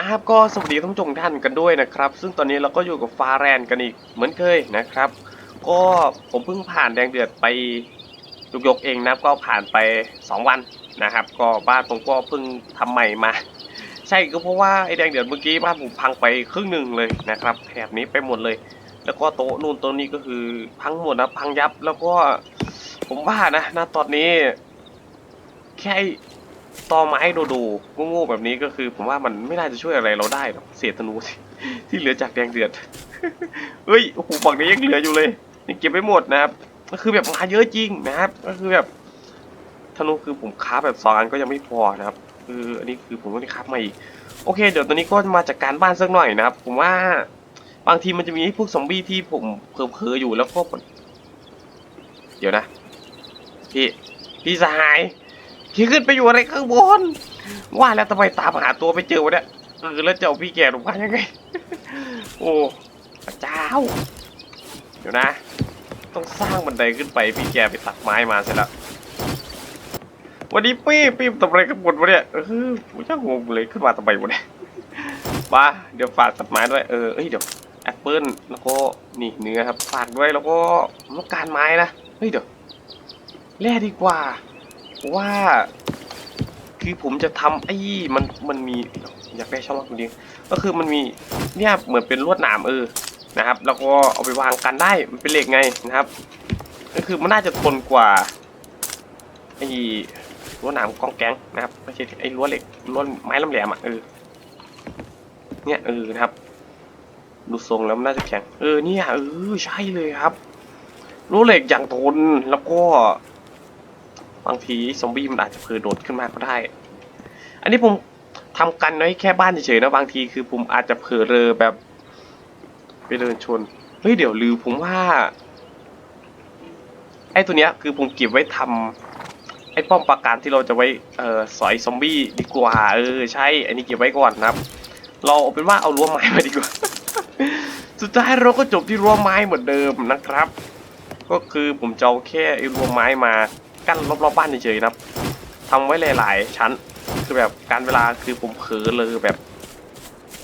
มาครับก็สวัสดีท่านผู้ชมท่านกันด้วยนะครับ ซึ่งตอนนี้เราก็อยู่กับฟาแรนกันอีกเหมือนเคยนะครับ ก็ผมเพิ่งผ่านแดงเดือดไปยกๆเองนะก็ผ่านไป 2 วันนะครับ ก็บ้านผมก็เพิ่งทำใหม่มา ใช่ก็เพราะว่าไอ้แดงเดือดเมื่อกี้บ้านผมพังไปครึ่งหนึ่งเลยนะครับแถบนี้ไปหมดเลย แล้วก็โต๊ะนู่นโต๊ะนี้ก็คือพังหมดนะพังยับแล้วก็ผมว่านะณตอนนี้แค่ ตอไม้โดดูโง่ๆแบบนี้ก็คือ ผมว่ามันไม่น่าจะช่วยอะไรเราได้หรอกเศษธนูที่เหลือจากแดงเดือดเฮ้ยโอ้โหฝั่งนี้ยังเหลืออยู่เลยยังเก็บไม่หมดนะครับ ก็คือแบบมาเยอะจริงนะครับ ก็คือแบบธนูคือผมค้าแบบสองอันก็ยังไม่พอนะครับคืออันนี้คือผมก็ได้ค้ามาอีกโอเค เดี๋ยวตอนนี้ก็มาจากการบ้านสักหน่อยนะครับ ผมว่าบางทีมันจะมีพวกซอมบี้ที่ผมเผลอๆอยู่แล้วก็เดี๋ยวนะพี่พี่สหาย พี่ขึ้นไปอยู่อะไรข้างบน ว่าแล้วทำไมตามหาตัวไม่เจอวะเนี่ยเออแล้วจะเอาพี่แกลงมายังไง โอ้พระเจ้า เดี๋ยวนะ ต้องสร้างบันไดขึ้นไปพี่แกไปตัดไม้มาเสร็จแล้ววันนี้ปี้ปี้ทำอะไรกันหมดวะเนี่ยเออผมช่างงงเลยขึ้นมาทำไมวะเนี่ยมาเดี๋ยวฝากตัดไม้ด้วยเออเอ้ยเดี๋ยวแอปเปิ้ลแล้วก็นี่เนื้อครับฝากด้วยแล้วก็ต้องการไม้นะเฮ้ยเดี๋ยวแร่ดีกว่า ว่าคือผมจะทำไอ้มันมันมีอยากได้ช่องว่างตรงนี้ก็คือมันมีเนี่ยเหมือนเป็นลวดหนามเออนะครับ แล้วก็เอาไปวางกันได้มันเป็นเหล็กไงนะครับ ก็คือมันน่าจะทนกว่าไอ้ลวดหนามกองแก๊งนะครับไม่ใช่ไอ้ลวดเหล็กลวดไม้ลำแหลมอะเออเนี่ยเออนะครับ ดูทรงแล้วมันน่าจะแข็งเออเนี่ยเออใช่เลยครับลวดเหล็กอย่างทนแล้วก็ บางทีซอมบี้มันอาจจะเผลอโดดขึ้นมาก็ได้ อันนี้ผมทำกันไว้แค่บ้านเฉยๆนะบางทีคือผมอาจจะเผลอเรอแบบ ไปเดินชน เฮ้ยเดี๋ยวลืมผมว่า ไอ้ตัวเนี้ยคือผมเก็บไว้ทำไอ้ป้อมปราการที่เราจะไว้เอ่อสอยซอมบี้ดีกว่า เออใช่ อันนี้เก็บไว้ก่อนนะครับ เราเอาเป็นว่าเอารั้วไม้มาดีกว่า สุดท้ายเราก็จบที่รั้วไม้เหมือนเดิมนะครับ ก็คือผมจะเอาแค่ไอ้รั้วไม้มา กั้นรอบๆบ้านเฉยๆนะครับทำไว้หลาย ๆ ชั้นคือแบบการเวลาคือผมเผลอเลยแบบ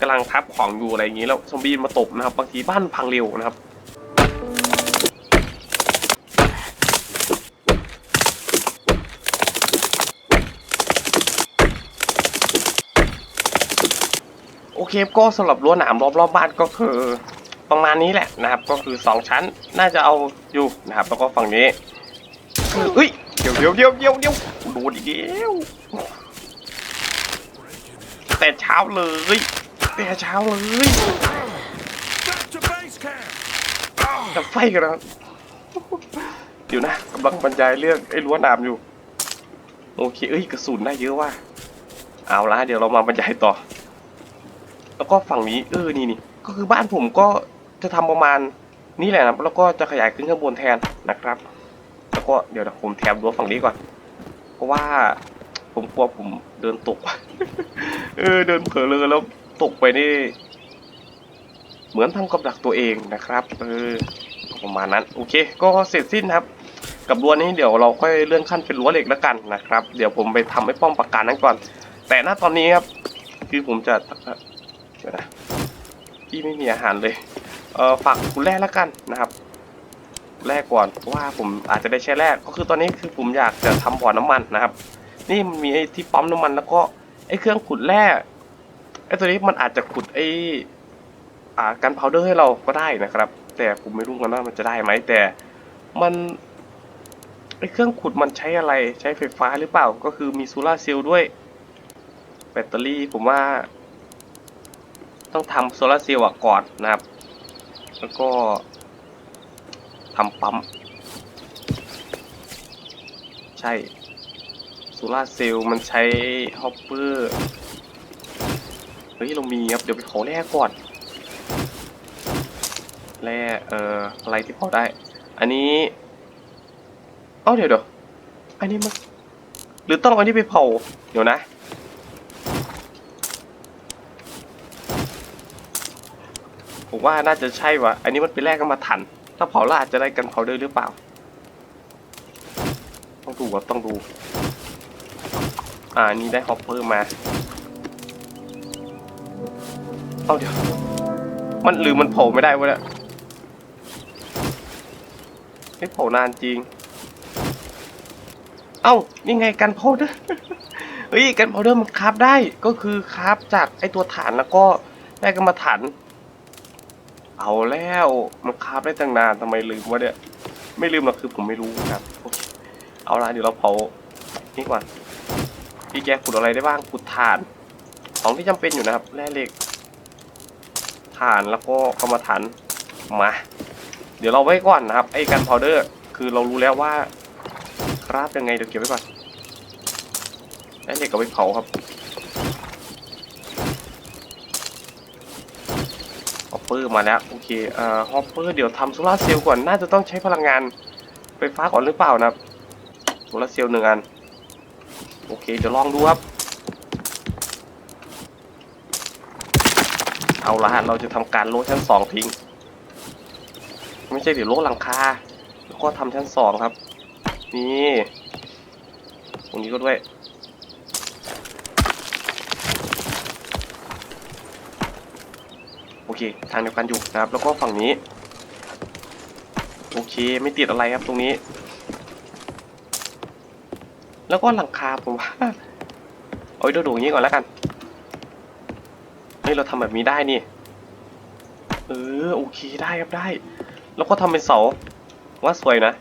กำลังทับของอยู่อะไรอย่างนี้แล้วซอมบี้มาตบนะครับบางทีบ้านพังเร็วนะครับโอเคก็สำหรับรั้วหนามรอบๆบ้านก็คือประมาณนี้แหละนะครับ ก็คือสองชั้นน่าจะเอาอยู่นะครับ แล้วก็ฝั่งนี้เฮ้ยเดี๋ย เดี๋ยวเดี๋ยวเดี๋ยวเดี๋ยวโดนอีกแล้วแต่เช้าเลย แต่เช้าเลยจะไฟกันแล้วเดี๋ยวนะกำลังบรรยายเรื่องไอ้รั้วหนามอยู่ โอเคเอ้ยกระสุนได้เยอะว่ะเอาละเดี๋ยวเรามาบรรยายต่อ แล้วก็ฝั่งนี้ เออนี่นี่ก็คือบ้านผมก็จะทำประมาณนี้แหละนะแล้วก็จะขยายขึ้นข้างบนแทนนะครับ แล้วก็เดี๋ยวนะผมแถมรั้วฝั่งนี้ก่อน เพราะว่าผมกลัวผมเดินตก เออเดินเผลอเลยแล้วตกไปนี่ เหมือนทำกับดักตัวเองนะครับ เออประมาณนั้น โอเค ก็เสร็จสิ้นครับ กับรั้วนี้เดี๋ยวเราค่อยเลื่อนขั้นเป็นรั้วเหล็กแล้วกันนะครับ เดี๋ยวผมไปทำให้ป้อมปราการนั้นก่อน แต่ณตอนนี้ครับคือผมจะเดี๋ยวนะที่ไม่มีอาหารเลย เออฝากคุณแรกแล้วกันนะครับ แรกก่อนว่าผมอาจจะได้ใช้แรกก็คือตอนนี้คือผมอยากจะทำบ่อน้ำมันนะครับ นี่มันมีไอ้ที่ปั๊มน้ำมันแล้วก็ไอ้เครื่องขุดแร่ไอ้ตัวนี้มันอาจจะขุดไอ้อ่ากันพาวเดอร์ให้เราก็ได้นะครับ แต่ผมไม่รู้กันว่ามันจะได้ไหมแต่มันไอ้เครื่องขุดมันใช้อะไรใช้ไฟฟ้าหรือเปล่าก็คือมีโซลาร์เซลล์ด้วย แบตเตอรี่ผมว่า ต้องทำโซลาร์เซลล์ก่อนนะครับ แล้วก็ ทำปั๊ม ใช่โซลาร์เซลมันใช้ฮอปเปอร์เฮ้ย เรามีครับ เดี๋ยวไปขอแร่ก่อนแร่เอ่ออะไรที่พอได้ อันนี้ เอ้าเดี๋ยวเดี๋ยวอันนี้มันหรือต้องเอาอันนี้ไปเผา เดี๋ยวนะ ผมว่าน่าจะใช่วะอันนี้มันเป็นแรกกันมาทัน ถ้าเผาล้วอาจจะได้กันเผาด้วยหรือเปล่า ต้องดูครับต้องดู อ่านี่ได้ฮอปเปอร์มา เอาเดี๋ยว มันหรือมันโผล่ไม่ได้วะเนี่ยไม่โผล่นานจริง เอ้านี่ไงกันพาดอร์เฮ้ยกันพาวเดอร์มันคราฟได้ก็คือคราฟจากไอตัวฐานแล้วก็ได้กรรมฐาน เอาแล้วมันคาฟได้ตั้งนานทำไมลืมวะเนี่ย ไม่ลืมหรอกคือผมไม่รู้ครับ เอาละเดี๋ยวเราเผานี่ก่อนพี่แกขุดอะไรได้บ้างขุดถ่าน ของที่จำเป็นอยู่นะครับแร่เหล็กถ่านแล้วก็กรรมฐานมา เดี๋ยวเราไว้ก่อนนะครับ ไอ้กันพาวเดอร์ คือเรารู้แล้วว่า คราฟยังไงเดี๋ยวเก็บไว้ก่อนแร่เหล็กเอาไปเผาครับ อปเปอร์มาแล้วโอเคเอ่อฮอปเปอร์เดี๋ยวทำโซลาร์เซลล์ก่อนน่าจะต้องใช้พลังงานไฟฟ้าก่อนหรือเปล่านะโซลาร์เซลล์หนึ่งอันโอเคเดี๋ยวลองดูครับ เอาละฮะเราจะทำการโลชั้นสองทิ้งไม่ใช่เดี๋ยวโลหลังคาแล้วก็ทำชั้นสองครับ นี่ตรงนี้ก็ด้วย เค ทางเดียวกันอยู่นะครับ แล้วก็ฝั่งนี้ โอเค ไม่ติดอะไรครับตรงนี้ แล้วก็หลังคาผมว่าเอาไว้ดูอย่างนี้ก่อนแล้วกันเฮ้ยเราทำแบบนี้ได้นี่ เออโอเคได้ครับได้ แล้วก็ทำเป็นเสาว่าสวยนะ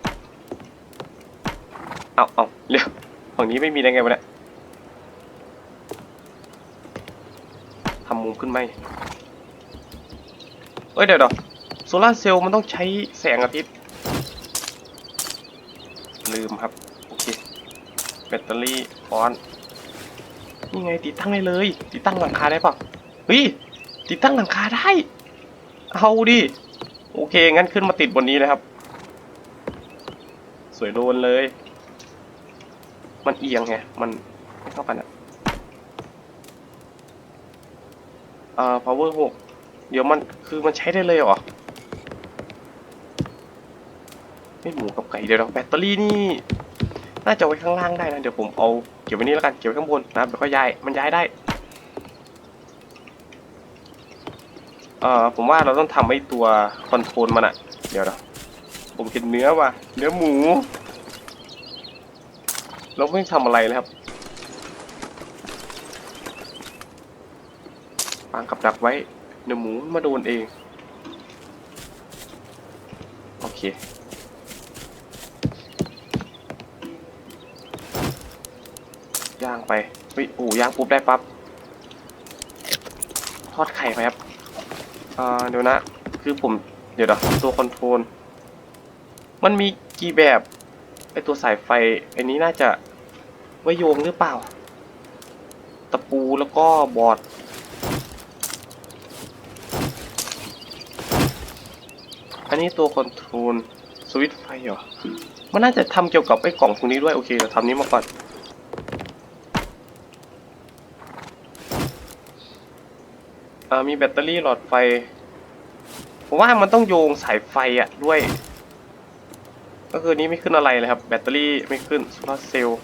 เอาเอาเร็วฝั่งนี้ไม่มีได้ไงวะเนี่ยทำมุมขึ้นไหม เอ้ยเดี๋ยวเดี๋ยวโซลาร์เซลล์มันต้องใช้แสงอาทิตย์ ลืมครับ โอเค แบตเตอรี่ฟอนนี่ไงติดตั้งได้เลย ติดตั้งหลังคาได้ปะเฮ้ยติดตั้งหลังคาได้ เอาดิโอเค งั้นขึ้นมาติดบนนี้เลยครับ สวยโดนเลย มันเอียงไง มันไม่เข้ากันอะเอ่อ power หก เดี๋ยวมันคือมันใช้ได้เลยเหรอไม่หมูกับไก่เดี๋ยวเราแบตเตอรี่นี่น่าจะไว้ข้างล่างได้นะเดี๋ยวผมเอาเก็บไว้นี่แล้วกันเก็บไว้ข้างบนนะเดี๋ยวก็ย้ายมันย้ายได้เอ่อผมว่าเราต้องทำไอ้ตัวคอนโทรลมันอะเดี๋ยวนะผมเห็นเนื้อว่ะเนื้อหมูเราไม่ทำอะไรเลยครับวางกับดักไว้ เนื้อหมูมาโดนเอง โอเค ย่างไปเฮ้ยโอ้ย่างปุ๊บได้ปั๊บทอดไข่ไปครับอ่าเดี๋ยวนะ คือผม เดี๋ยวเดี๋ยวตัวคอนโทรล มันมีกี่แบบ ไอตัวสายไฟไอันนี้น่าจะไว้โยงหรือเปล่า ตะปูแล้วก็บอร์ด อันนี้ตัวคอนโทรลสวิตช์ไฟเหรอ มันน่าจะทำเกี่ยวกับไอ้กล่องตรงนี้ด้วย โอเคเดี๋ยวทำนี้มาก่อนอ่ามีแบตเตอรี่หลอดไฟ ผมว่ามันต้องโยงสายไฟอะด้วย ก็คือนี้ไม่ขึ้นอะไรเลยครับ แบตเตอรี่ไม่ขึ้นโซลาร์เซลล์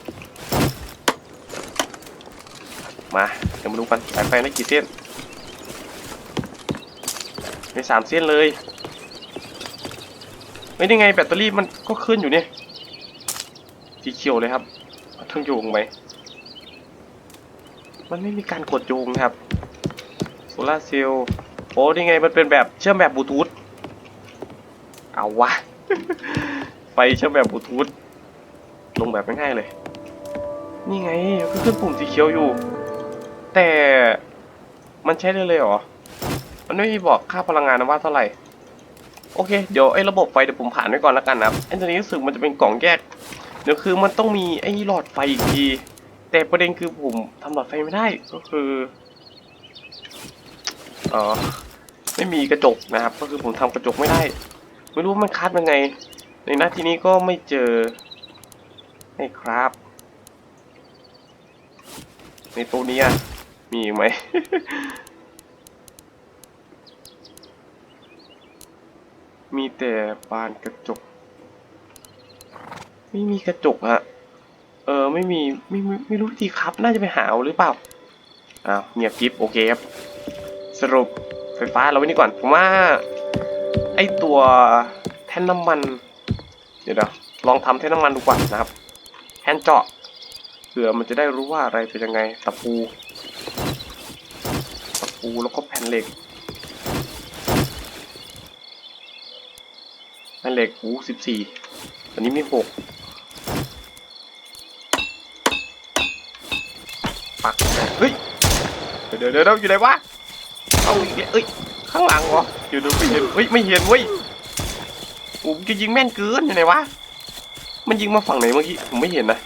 มาเดี๋ยวมาดูกัน สายไฟได้กี่เส้น มีสามเส้นเลย เฮ้ยนี่ไงแบตเตอรี่มันก็ขึ้นอยู่เนี่ยสีเขียวเลยครับต้องโยงไหมมันไม่มีการกดโยงครับโซลาเซลล์โอ้นี่ไงมันเป็นแบบเชื่อมแบบบลูทูธเอาวะไฟเชื่อมแบบบลูทูธลงแบบง่ายๆเลย นี่ไงก็ขึ้นปุ่มสีเขียวอยู่ แต่มันใช้ได้เลยเหรอ มันไม่มีบอกค่าพลังงานนะว่าเท่าไหร่ โอเค เดี๋ยวไอ้ระบบไฟเดี๋ยวผมผ่านไว้ก่อนแล้วกันนะครับไอ้ตัวนี้รู้สึกมันจะเป็นกล่องแยก เดี๋ยวคือมันต้องมีไอ้หลอดไฟอีกที แต่ประเด็นคือผมทำหลอดไฟไม่ได้ ก็คือเออไม่มีกระจกนะครับ ก็คือผมทำกระจกไม่ได้ ไม่รู้ว่ามันคัดยังไง ในหน้าที่นี้ก็ไม่เจอให้ครับ ในตัวนี้มีไหม มีแต่บานกระจก ไม่มีกระจกฮะ เออไม่มีไม่ไม่ไม่รู้วิธีครับ น่าจะไปหาเอาหรือเปล่า อ้าวเงียบกิฟโอเคครับ สรุปไฟฟ้าเราไว้นี่ก่อนผมว่า ไอตัวแท่นน้ำมัน เดี๋ยวเดี๋ยวลองทำแท่นน้ำมันดูก่อนนะครับแท่นเจาะเผื่อมันจะได้รู้ว่าอะไรเป็นยังไงตะปูตะปูแล้วก็แผ่นเหล็ก แผ่นเหล็กอู้สิบสี่ตอนนี้มีหกปักเฮ้ย เดี๋ยวเดี๋ยวเดี๋ยวอยู่ไหนวะเอาอีกแล้วเอ้ย ข้างหลังเหรอเดี๋ยวดูไม่เห็นเฮ้ย ไม่เห็นเว้ยผมจะยิงแม่นเกินอยู่ไหนวะ มันยิงมาฝั่งไหนเมื่อกี้ ผมไม่เห็นนะ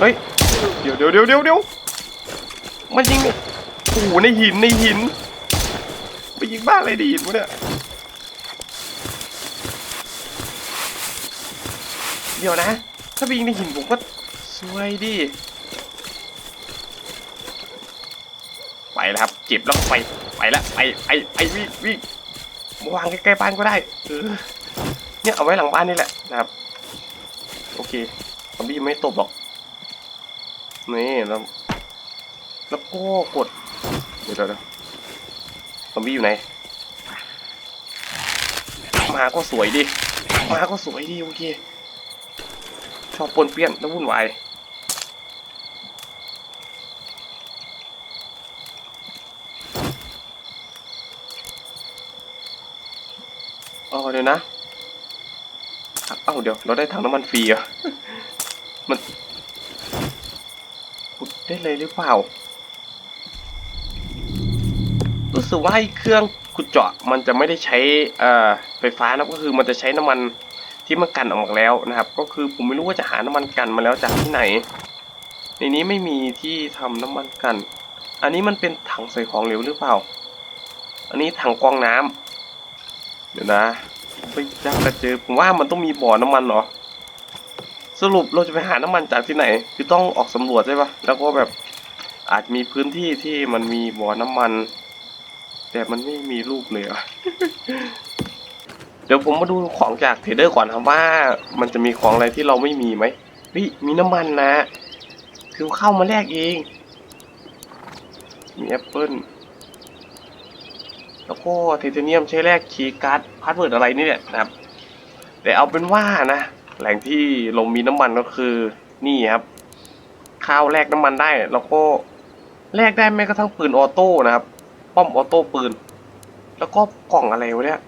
เฮ้ย เดี๋ยวเดี๋ยวเดี๋ยวเดี๋ยวเดี๋ยวมันยิงโอ้โหในหินในหิน ไปยิงบ้านอะไรในหินวะเนี่ยเดี๋ยวนะ ถ้าไปยิงในหินผมก็สวยดิ ไปแล้วครับ เจ็บแล้วไป ไปแล้วไปไปไปวิ่งวิ่งวางใกล้ๆบ้านก็ได้เออเนี่ยเอาไว้หลังบ้านนี่แหละนะครับ โอเคซอมบี้ไม่ตบหรอก นี่แล้วแล้วก็กด เดี๋ยวเดี๋ยวเดี๋ยว ซอมบี้อยู่ไหนมาก็สวยดิมาก็สวยดิโอเคชอบปนเปี้ยนแล้ววุ่นวายอ๋อเดี๋ยวนะเอ้าเดี๋ยว เราได้ถังน้ำมันฟรีอะมันขุดได้เลยหรือเปล่า รู้สึกว่าไอ้เครื่องขุดเจาะมันจะไม่ได้ใช้ไฟฟ้านะก็คือมันจะใช้น้ำมันที่มันกันออกมาแล้วนะครับ ก็คือผมไม่รู้ว่าจะหาน้ำมันกันมาแล้วจากที่ไหน ในนี้ไม่มีที่ทำน้ำมันกัน อันนี้มันเป็นถังใส่ของเหลวหรือเปล่า อันนี้ถังกรองน้ำเดี๋ยวนะไปจักกระเจอผมว่ามันต้องมีบ่อน้ำมันเหรอสรุปเราจะไปหาน้ำมันจากที่ไหน คือต้องออกสำรวจใช่ปะแล้วก็แบบอาจมีพื้นที่ที่มันมีบ่อน้ำมัน แต่มันไม่มีรูปเลยอะเดี๋ยวผมมาดูของจากเทรดเดอร์ก่อนครับว่า มันจะมีของอะไรที่เราไม่มีไหมเฮ้ยมีน้ำมันนะ คือเข้ามาแลกเอง มีแอปเปิลแล้วก็ไทเทเนียมใช้แลกคีย์การ์ดพาสเวิร์ดอะไรนี่เนี่ยนะครับ แต่เอาเป็นว่านะ แหล่งที่ลงมีน้ำมันก็คือนี่ครับข้าวแลกน้ำมันได้ แล้วก็แลกได้แม้กระทั่งปืนออโต้นะครับ ป้อมออโต้ปืน แล้วก็กล่องอะไรวะเนี่ย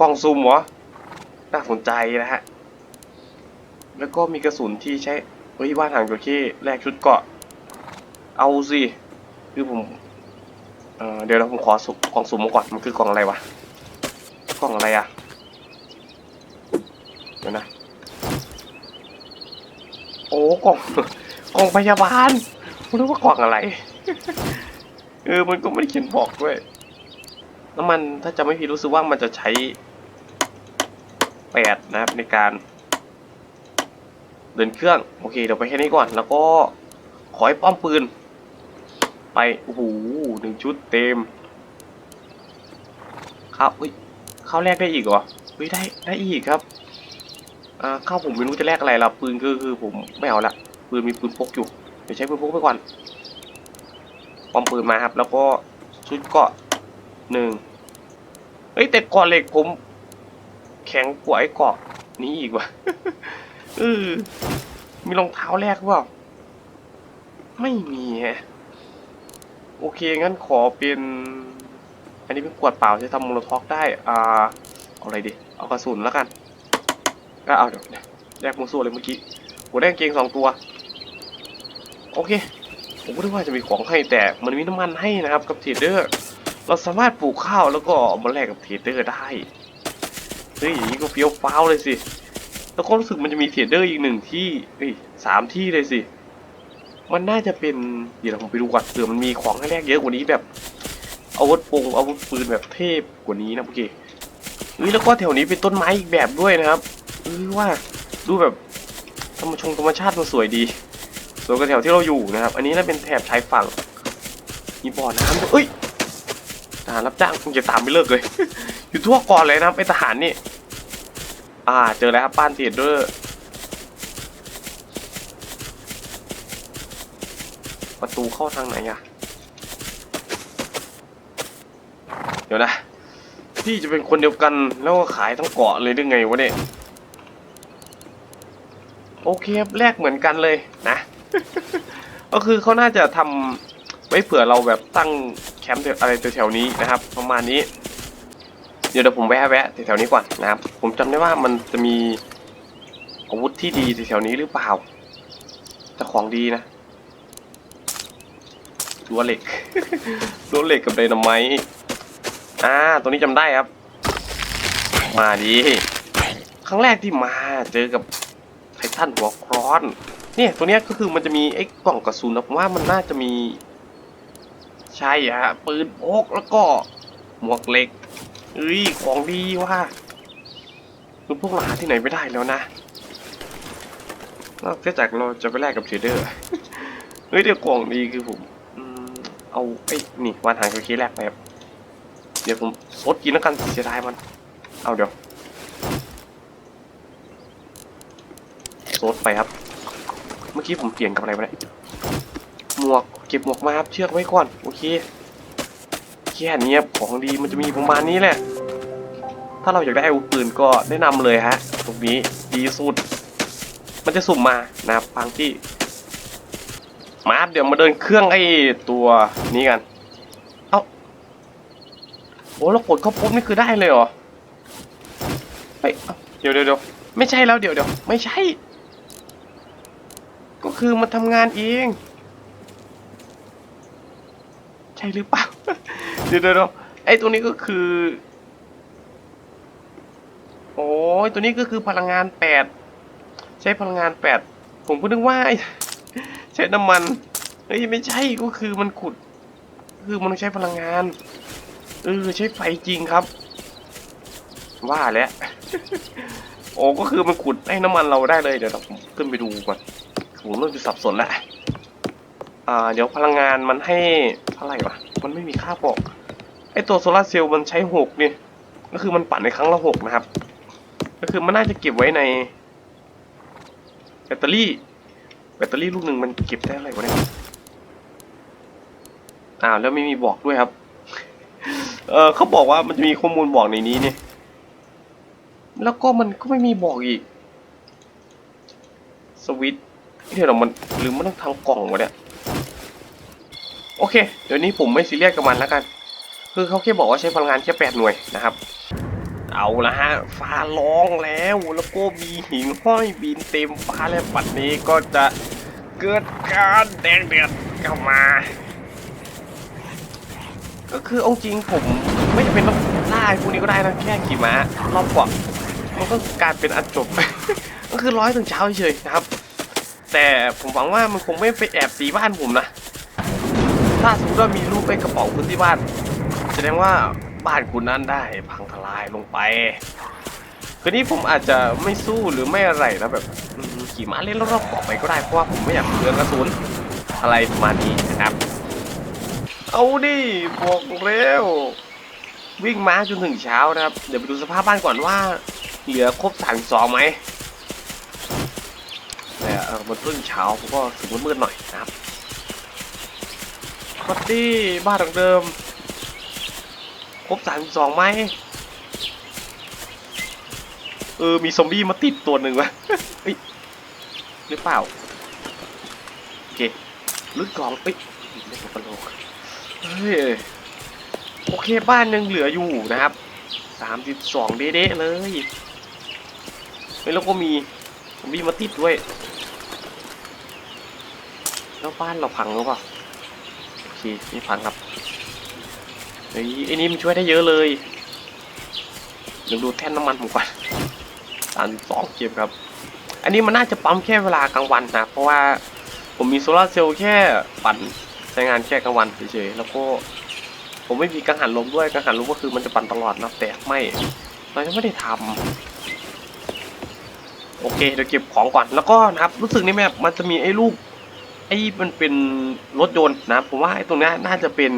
กล่องซูมเหรอน่าสนใจนะฮะ แล้วก็มีกระสุนที่ใช้ เฮ้ยว่าทางจระเข้แลกชุดเกาะ เอาสิคือผมเอเดี๋ยวเราผมขอสุกกล่องสุ่มมาก่อน มันคือกล่องอะไรวะ กล่องอะไรอะเดี๋ยวนะ โอ้กล่อง กล่องพยาบาลไม่รู้ว่ากล่องอะไร เออ มันก็ไม่ได้เขียนบอกด้วย น้ำมันถ้าจะไม่ผิดรู้สึกว่ามันจะใช้แปดนะครับในการ เดินเครื่อง โอเค เดี๋ยวไปแค่นี้ก่อน แล้วก็ขอให้ป้อมปืน ไป โอ้โหหนึ่งชุดเต็มข้าวเฮ้ยข้าวแรกได้อีกเหรอเฮ้ยได้ได้อีกครับอ่าข้าวผมไม่รู้จะแลกอะไรละปืนคือคือผมไม่เอาละปืนมีปืนพกอยู่ เดี๋ยวใช้ปืนพกไปก่อน ปอมปืนมาครับ แล้วก็ชุดเกาะหนึ่งเฮ้ยแต่เกราะเหล็กผม แข็งกว่าไอ้เกาะนี้อีกว่ะเออมีรองเท้าแรกหรือเปล่าไม่มีฮะโอเคงั้นขอเป็น อันนี้เป็นขวดเปล่าใช้ทำมโลท็อกได้ อ่าเอาอะไรดี เอากระสุนแล้วกัน ก็เอาเดี๋ยวแยกมูสูเลยเมื่อกี้ผมได้กางเกงสองตัว โอเค ผมก็นึกว่าจะมีของให้แต่มันมีน้ำมันให้นะครับกับเทรดเดอร์ เราสามารถปลูกข้าวแล้วก็มาแลกกับเทรดเดอร์ได้เฮ้ยอย่างนี้ก็เฟี้ยวฟ้าวเลยสิ แล้วก็รู้สึกมันจะมีเทรดเดอร์อีกหนึ่งที่เฮ้ยสามที่เลยสิ มันน่าจะเป็นเดี๋ยวผมไปดูก่อนเผื่อมันมีของให้แลกเยอะกว่านี้แบบอาวุธปงอาวุธปืนแบบเทพกว่านี้นะโอเคเฮ้ยแล้วก็แถวนี้เป็นต้นไม้อีกแบบด้วยนะครับเออว่าดูแบบธรรมชงธรรมชาติมันสวยดี สวยกว่าแถวที่เราอยู่นะครับ อันนี้น่าเป็นแถบชายฝั่ง มีบ่อน้ำเอ้ยทหารรับจ้างคงจะตามไม่เลิกเลย อยู่ทั่วเก่อนเลยนะครับไอทหารนี่ อ่า เจอแล้วครับบ้านเทรดเดอร์ประตูเข้าทางไหนอะเดี๋ยวนะพี่จะเป็นคนเดียวกันแล้วก็ขายทั้งเกาะเลยหรือไงวะเนี่ย โอเคครับแลกเหมือนกันเลย ก็คือเขาน่าจะทำไว้เผื่อเราแบบตั้งแคมป์อะไรแถวๆนี้นะครับ ประมาณนี้ เดี๋ยวเดี๋ยวผมแวะแวะแถวๆนี้ก่อนนะครับ ผมจำได้ว่ามันจะมีอาวุธที่ดีแถวๆนี้หรือเปล่าแต่ของดีนะรั้วเหล็กรั้วเหล็กกับไดนาไมต์อ่าตัวนี้จำได้ครับ มาดี ครั้งแรกที่มาเจอกับไททันหัวคร้อน เนี่ยตัวเนี้ยก็คือมันจะมีไอ้กล่องกระสุนนะผมว่ามันน่าจะมี ใช่อะปืนพกแล้วก็ หมวกเหล็กเอ้ยของดีว่ะคือพวกเราหาที่ไหนไม่ได้แล้วนะนอกจากเราจะไปแลกกับเทรดเดอร์เฮ้ยเดี๋ยวกล่องดีคือผมเอาไอ้นี่วานหางเคแรกไปครับเดี๋ยวผมซดกินแล้วกันเสียดายมัน เอาเดี๋ยวซดไปครับ เมื่อกี้ผมเปลี่ยนกับอะไรไปเนี่ยหมวกเก็บหมวกมาครับเชือกไว้ก่อนโอเคแค่นี้ของดีมันจะมีประมาณนี้แหละ ถ้าเราอยากได้อาวุธปืนก็แนะนำเลยฮะ ตรงนี้ดีสุด มันจะสุ่มมานะครับบางที่มารับเดี๋ยวมาเดินเครื่องไอ้ตัวนี้กัน เอ้าโอ้เรากดเข้าปุ๊บนี่คือได้เลยเหรอเฮ้ยเอ้าเดี๋ยวเดี๋ยวเดี๋ยวไม่ใช่แล้วเดี๋ยวเดี๋ยวไม่ใช่ ก็คือมันทำงานเอง ใช่หรือเปล่า เดี๋ยวเดี๋ยวไอ้ตัวนี้ก็คือ โอ้ยตัวนี้ก็คือพลังงานแปดใช้พลังงานแปดผมก็นึกว่าใช้น้ำมันเฮ้ยไม่ใช่ก็คือมันขุด คือมันใช้พลังงานเออใช้ไฟจริงครับ ว่าแล้วโอ้ก็คือมันขุดให้น้ำมันเราได้เลยเดี๋ยวเราขึ้นไปดูก่อน ผมเริ่มจะสับสนแล้วอ่า เดี๋ยวพลังงานมันให้เท่าไหร่วะ มันไม่มีค่าบอก ไอตัวโซลาร์เซลล์มันใช้หกนี่ ก็คือมันปั่นในครั้งละหกนะครับ ก็คือมันน่าจะเก็บไว้ใน แบตเตอรี่ แบตเตอรี่ลูกหนึ่งมันเก็บได้อะไรวะเนี่ย อ้าวแล้วไม่มีบอกด้วยครับ เออเขาบอกว่ามันจะมีข้อมูลบอกในนี้เนี่ยแล้วก็มันก็ไม่มีบอกอีก สวิตช์ เดี๋ยวเรามันหรือมันต้องทางกล่องวะเนี่ยโอเค เดี๋ยวนี้ผมไม่ซีเรียสกับมันแล้วกัน คือเขาแค่บอกว่าใช้พลังงานแค่แปดหน่วยนะครับ เอาละฮะฟ้าร้องแล้วแล้วก็มีหินห้อยบินเต็มฟ้าและปัดนี้ก็จะเกิดการแดงเดือดเข้ามา ก็คืออาจริงผมไม่จำเป็นต้องล่าไอ้พวกนี้ก็ได้นะแค่ขี่ม้ารอบเกาะมันก็กลายเป็นอันจบ ก็คือร้อยถึงเช้าเฉยนะครับ แต่ผมหวังว่ามันคงไม่ไปแอบตีบ้านผมนะ ถ้าสมมติว่ามีรูปไอ้กระเป๋าคุณที่บ้าน แสดงว่าบ้านคุณนั้นได้พังทลายลงไป คืนนี้ผมอาจจะไม่สู้หรือไม่อะไรนะแบบขี่ม้าเล่นรอบๆเกาะไปก็ได้เพราะว่าผมไม่อยากเปลืองกระสุนอะไรประมาณนี้นะครับ เอาดิบอกเร็ว วิ่งม้าจนถึงเช้านะครับ เดี๋ยวไปดูสภาพบ้านก่อนว่า เหลือครบสามสองไหม ออมันเพิ่งเช้าผมก็ถึงมืดๆหน่อยนะครับพอดีบ้านหลังเดิม ครบสามสองไหมเออ มีซอมบี้มาติดตัวหนึ่งวะเฮ้ยหรือเปล่า โอเคลึกกล่องเอ้ยไม่ตกกระโหลกเฮ้ยโอเคบ้านยังเหลืออยู่นะครับสามสิบสองเด๊ะๆเลยเฮ้ยแล้วก็มีซอมบี้มาติดด้วย แล้วบ้านเราพังหรือเปล่าโอเคไม่พังครับเฮ้ยไอ้นี่มันช่วยได้เยอะเลยเดี๋ยวดูแท่นน้ำมันผมก่อนสามสองเก็บครับ อันนี้มันน่าจะปั๊มแค่เวลากลางวันนะ เพราะว่าผมมีโซลาร์เซลล์แค่ปั่นใช้งานแค่กลางวันเฉยๆ แล้วก็ผมไม่มีกังหันลมด้วยกังหันลมก็คือมันจะปั่นตลอดนะแต่ไม่เรายังไม่ได้ทำโอเคเดี๋ยวเก็บของก่อนแล้วก็นะครับ รู้สึกนี่แม่มันจะมีไอ้ลูก ไอ้มันเป็นรถยนต์นะ ผมว่าไอ้ตรงนี้น่าจะเป็น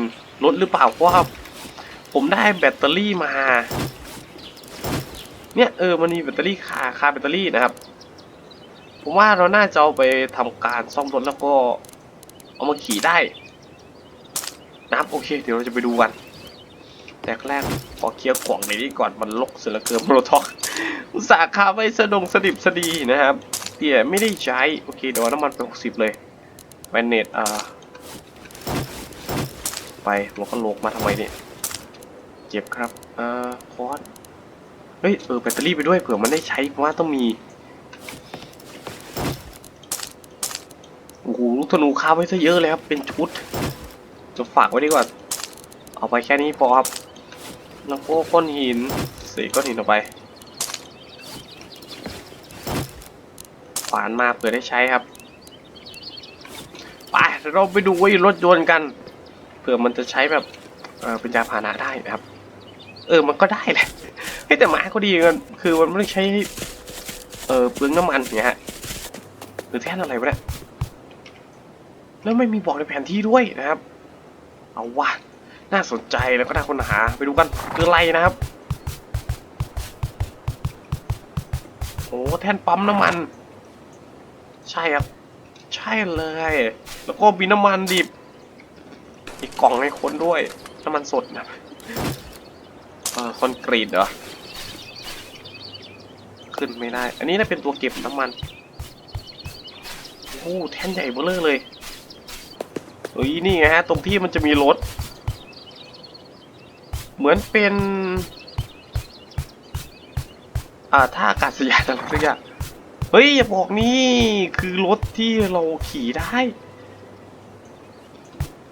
รถหรือเปล่าเพราะว่าผมได้แบตเตอรี่มา เนี่ยเออมันมีแบตเตอรี่คาคาแบตเตอรี่นะครับ ผมว่าเราน่าจะเอาไปทำการซ่อมรถแล้วก็เอามาขี่ได้นะครับโอเค เดี๋ยวเราจะไปดูกันแต่แรกขอเคลียร์กล่องในนี้ก่อนมันลกเสียเหลือเกินโมโลท็อกอุตส่าห์คาไว้สะดงสดิบสดีนะครับเตี่ยไม่ได้ใช้ โอเคเดี๋ยวน้ำมันไปหกสิบเลย แวนเนตอ่า ไปแล้วก็โลกมาทำไมเนี่ย เจ็บครับเอ่อคอร์สเฮ้ย เออ แบตเตอรี่ไปด้วย เผื่อมันได้ใช้ เพราะว่าต้องมี โอ้โห ลูกธนูค้าไว้ซะเยอะเลยครับ เป็นชุด จะฝากไว้ดีกว่า เอาไปแค่นี้พอครับแล้วก็ก้อนหินสีก้อนหินออกไปฝานมาเผื่อได้ใช้ครับ ไปเราไปดูว่ารถยนต์กัน เผื่อมันจะใช้แบบเป็นยาพาหนะได้นะครับ เออมันก็ได้แหละแต่หมาก็ดีกันคือมันไม่ได้ใช้ เออเปลืองน้ำมันเงี้ยฮะหรือแท่นอะไรวะเนี่ยแล้วไม่มีบอกในแผนที่ด้วยนะครับ เอาว่ะน่าสนใจแล้วก็น่าค้นหาไปดูกันคืออะไรนะครับโอ้แท่นปั๊มน้ำมัน ใช่ครับ ใช่เลย แล้วก็มีน้ำมันดิบ อีกกล่องให้คนด้วย น้ำมันสดนะเออคอนกรีตเหรอ ขึ้นไม่ได้ อันนี้น่าเป็นตัวเก็บน้ำมัน โอ้แท่นใหญ่เบ้อเร่อเลย เฮ้ย นี่ไงฮะ ตรงที่มันจะมีรถ เหมือนเป็น อ่าท่าอากาศยานอะไรสักอย่างเฮ้ย อย่าบอกนี่ คือรถที่เราขี่ได้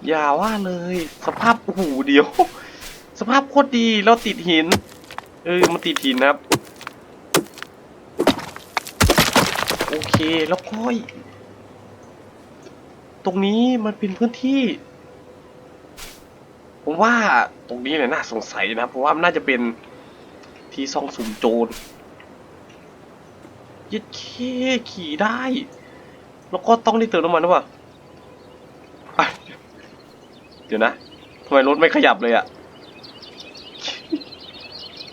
อย่าว่าเลย สภาพโอ้โหเดียว สภาพโคตรดีแล้วติดหิน เออมันติดหินนะครับ โอเคแล้วก็ตรงนี้มันเป็นพื้นที่ ผมว่าตรงนี้เนี่ยน่าสงสัยนะเพราะว่ามันน่าจะเป็นที่ซ่องสุมโจรยึดเคขี่ได้ แล้วก็ต้องได้เติมน้ำมันหรือเปล่าอะเดี๋ยวนะทำไมรถไม่ขยับเลยอะ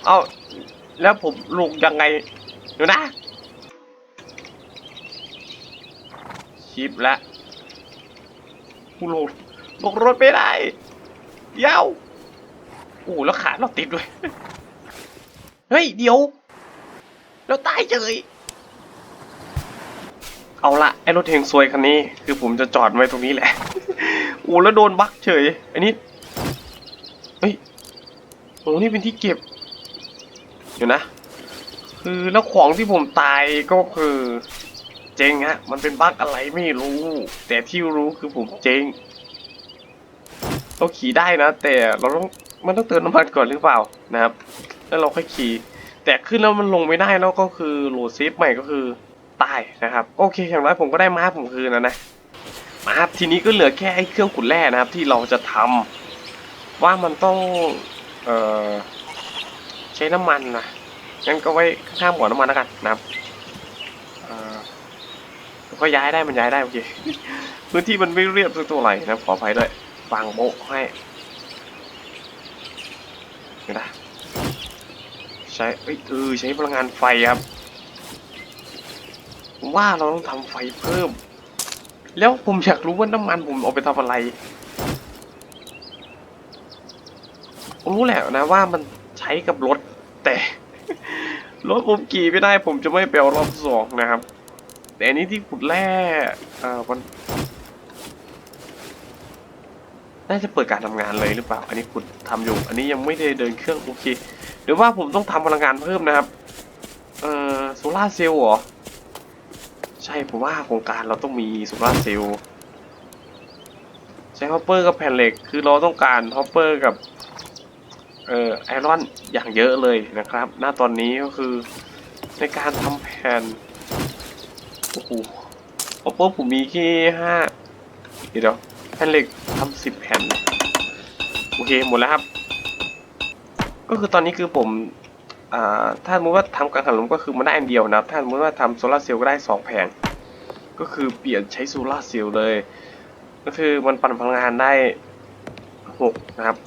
เอาแล้วผมลงยังไงเดี๋ยวนะ ชิปละกูลงลงรถไม่ได้เดี๋ยวโอ้แล้วขาเราติดด้วย เฮ้ย เดี๋ยว เราตายเฉยเอาละไอ้รถเฮงซวยคันนี้ คือผมจะจอดไว้ตรงนี้แหละ อ้แล้วโดนบักเฉย อันนี้ เฮ้ยโอ้นี่เป็นที่เก็บเดี๋ยวนะ คือแล้วของที่ผมตายก็คือ เจ๊งฮะ มันเป็นบั๊กอะไรไม่รู้ แต่ที่รู้คือผมเจ๊งเราขี่ได้นะ แต่เราต้องมันต้องเติมน้ำมันก่อนหรือเปล่านะครับ แล้วเราค่อยขี่ แต่ขึ้นแล้วมันลงไม่ได้แล้วก็คือโหลดเซฟใหม่ก็คือตายนะครับ โอเคอย่างไรผมก็ได้มาผมคืนนะนะ มาครับทีนี้ก็เหลือแค่ไอ้เครื่องขุดแร่นะครับ ที่เราจะทำว่ามันต้องเอ่อใช้น้ำมันนะงั้นก็ไว้ข้างๆบ่อน้ำมันแล้วกันนะครับเอ่อก็ย้ายได้มันย้ายได้โอเคพื้นที่มันไม่เรียบสักตัวไหร่นะขออภัยด้วยวางโบะให้นะใช้เอ้ยเอใช้พลังงานไฟครับ ว่าเราต้องทำไฟเพิ่ม แล้วผมอยากรู้ว่าน้ำมันผมเอาไปทำอะไรผมรู้แหละนะว่ามันใช้กับรถแต่รถผมขี่ไม่ได้ผมจะไม่ไปเอารอบสองนะครับ แต่อันนี้ที่ขุดแร่เอ่อมันน่าจะเปิดการทำงานเลยหรือเปล่า อันนี้ขุดทำอยู่ อันนี้ยังไม่ได้เดินเครื่องโอเคหรือว่าผมต้องทำพลังงานเพิ่มนะครับ เอ่อโซลาเซลล์เหรอ ใช่ผมว่าโครงการเราต้องมีโซลาร์เซลใช้ฮอปเปอร์กับแผ่นเหล็ก คือเราต้องการฮอปเปอร์กับเอ่อไอรอนอย่างเยอะเลยนะครับ หน้าตอนนี้ก็คือในการทำแผ่นโอ้โหพอปุ๊บผมมีแค่ห้าเดี๋ยวแผ่นเหล็กทำสิบแผ่น โอเคหมดแล้วครับ ก็คือตอนนี้คือผม ถ้าสมมติว่าทำกังหันลมก็คือมันได้อันเดียวนะครับ ถ้าสมมติว่าทำโซลาร์เซลล์ก็ได้สองแผง ก็คือเปลี่ยนใช้โซลาร์เซลล์เลย ก็คือมันปั่นพลังงานได้หกนะครับ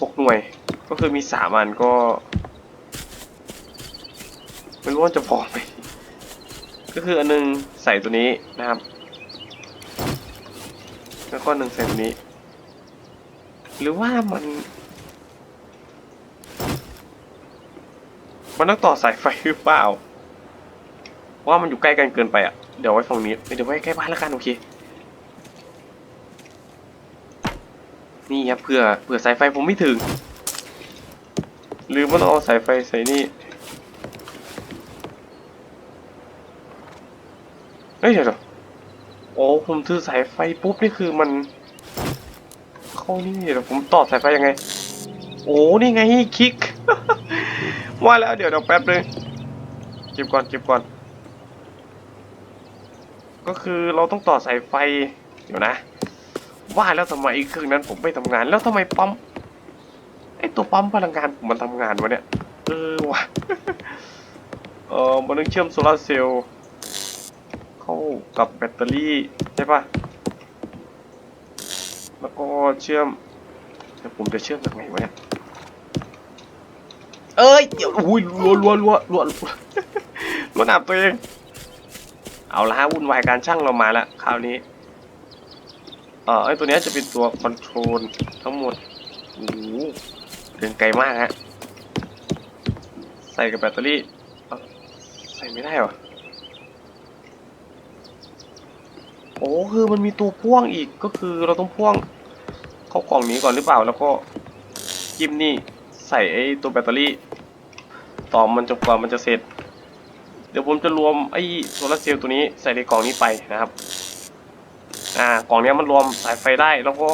หกหน่วย ก็คือมีสามอันก็ ไม่รู้ว่าจะพอไหม ก็คืออันนึงใส่ตัวนี้นะครับ แล้วก็หนึ่งใส่ตรงนี้ หรือว่ามัน มันต้องต่อสายไฟหรือเปล่า ว่ามันอยู่ใกล้กันเกินไปอะ เดี๋ยวไว้ฝั่งนี้ เดี๋ยวไว้ใกล้บ้านแล้วกันโอเค นี่ครับเผื่อเผื่อสายไฟผมไม่ถึงหรือมันต้องเอาสายไฟใส่นี่ เฮ้ยเดี๋ยวเดี๋ยวโอ้ผมถือสายไฟปุ๊บนี่คือมัน เข้านี่เดี๋ยวผมต่อสายไฟยังไง โอ้นี่ไงคลิก ว่าแล้วเดี๋ยวเดี๋ยวแป๊บนึงเก็บก่อนเก็บก่อน ก็คือเราต้องต่อสายไฟ เดี๋ยวนะ ว่าแล้วทำไมเครื่องนั้นผมไม่ทำงาน แล้วทำไมปั๊มไอตัวปั๊มพลังงานผมมันทำงานวะเนี่ย เออว่ะเออมันต้องเชื่อมโซลาร์เซลล์เข้ากับแบตเตอรี่ใช่ปะแล้วก็เชื่อมแต่ผมจะเชื่อมจากไหนวะเนี่ย เอ้ยเดี๋ยวอุ้ยรัวรัวรัวรัวรัวหนับตัวเอง เอาละฮะวุ่นวายการช่างเรามาล้วคราวนี้เออไอตัวเนี้ยจะเป็นตัวคอนโทรลทั้งหมดโอ้โหเดินไกลมากฮะ ใส่กับแบตเตอรี่ ใส่ไม่ได้หรอโอ้คือมันมีตัวพ่วงอีกก็คือเราต้องพ่วง เข้ากล่องนี้ก่อนหรือเปล่าแล้วก็จิ้มนี่ ใส่ไอ้ตัวแบตเตอรี่ ต่อมันจนกว่ามันจะเสร็จ เดี๋ยวผมจะรวมไอ้โซลาร์เซลล์ตัวนี้ใส่ในกล่องนี้ไปนะครับ อ่ากล่องนี้มันรวมสายไฟได้แล้วก็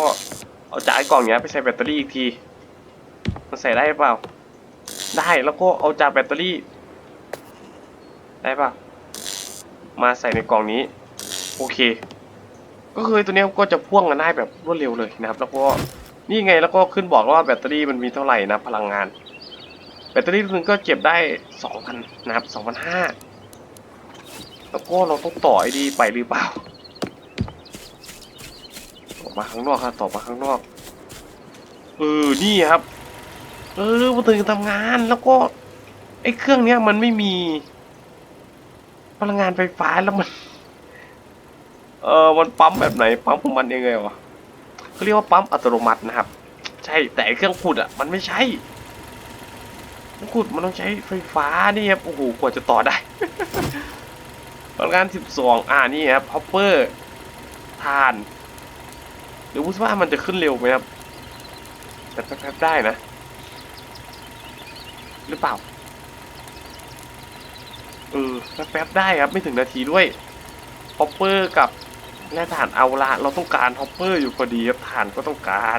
เอาจากไอ้กล่องเนี้ยไปใส่แบตเตอรี่อีกที มันใส่ได้เปล่า ได้แล้วก็เอาจากแบตเตอรี่ ได้เปล่ามาใส่ในกล่องนี้ โอเค ก็คือตัวนี้ก็จะพ่วงกันได้แบบรวดเร็วเลยนะครับ แล้วก็ นี่ไงแล้วก็ขึ้นบอกว่าแบตเตอรี่มันมีเท่าไหร่นะพลังงาน แบตเตอรี่นึงก็เก็บได้สองพันนะครับสองพันห้าแล้วก็เราต้องต่อไอ้ดีไปหรือเปล่าออกมาข้างนอกครับต่อมาข้างนอกเออนี่ครับ เออมาตื่นทำงานแล้วก็ไอ้เครื่องเนี้ยมันไม่มี พลังงานไฟฟ้าแล้วมัน เออมันปั๊มแบบไหนปั๊มของมันยังไงวะ เขาเรียกว่าปั๊มอัตโนมัตินะครับ ใช่แต่เครื่องขุดอะมันไม่ใช่เครื่องขุดมันต้องใช้ไฟฟ้านี่ครับโอ้โหกว่าจะต่อได้พลังงาน12 อ่านี่ครับฮอปเปอร์ทานหรือว่ามันจะขึ้นเร็วไหมครับแต่แป๊บๆได้นะ หรือเปล่าเออแป๊บๆได้ครับไม่ถึงนาทีด้วยฮอปเปอร์กับ แร่ถ่านเอาละเราต้องการฮอปเปอร์อยู่พอดีครับถ่านก็ต้องการ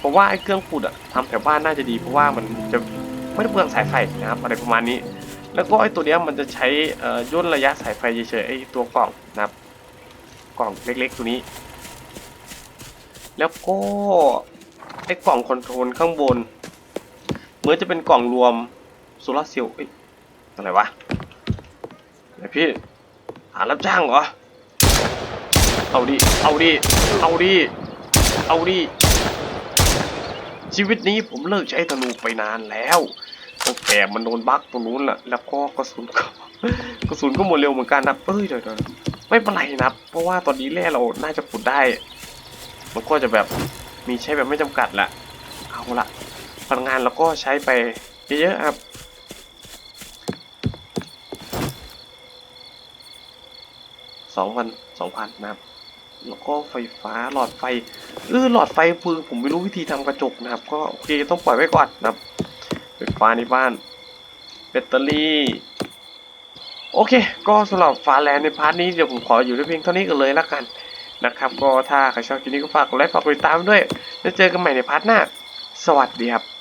ผมว่าไอ้เครื่องขุดอะทำแถวบ้านน่าจะดีเพราะว่ามันจะไม่ได้เปลืองสายไฟนะครับอะไรประมาณนี้ แล้วก็ไอ้ตัวเนี้ยมันจะใช้ย่นระยะสายไฟเฉยๆไอ้ตัวกล่องนะครับ กล่องเล็กๆตัวนี้ แล้วก็ไอ้กล่องคอนโทรลข้างบนเหมือนจะเป็นกล่องรวมโซลาร์เซลล์เอ้อะไรวะไหนพี่หารับจ้างเหรอ เอาดิ เอาดิ เอาดิ เอาดิ ชีวิตนี้ผมเลิกใช้ธนูไปนานแล้วตั้งแต่มันโดนบั๊กตรงนู้นแหละแล้วก็กระสุนก็กระสุนก็หมดเร็วเหมือนกันนะเอ้ยเดี๋ยวเดี๋ยวไม่เป็นไรนับเพราะว่าตอนนี้แร่เราน่าจะขุดได้ มันก็จะแบบมีใช้แบบไม่จำกัดแหละเอาละพลังงานเราก็ใช้ไปเยอะๆครับสองพันสองพันนะครับ แล้วก็ไฟฟ้าหลอดไฟเออหลอดไฟคือผมไม่รู้วิธีทำกระจกนะครับ ก็โอเคต้องปล่อยไว้ก่อนนะครับไฟฟ้าในบ้านแบตเตอรี่โอเค ก็สำหรับฟ้าแลนด์ในพาร์ทนี้เดี๋ยวผมขออยู่ด้วยเพียงเท่านี้กันเลยละกันนะครับ ก็ถ้าใครชอบคลิปนี้ก็ฝากกดไลค์ฝากกดติดตามด้วยแล้วเจอกันใหม่ในพาร์ทหน้า สวัสดีครับ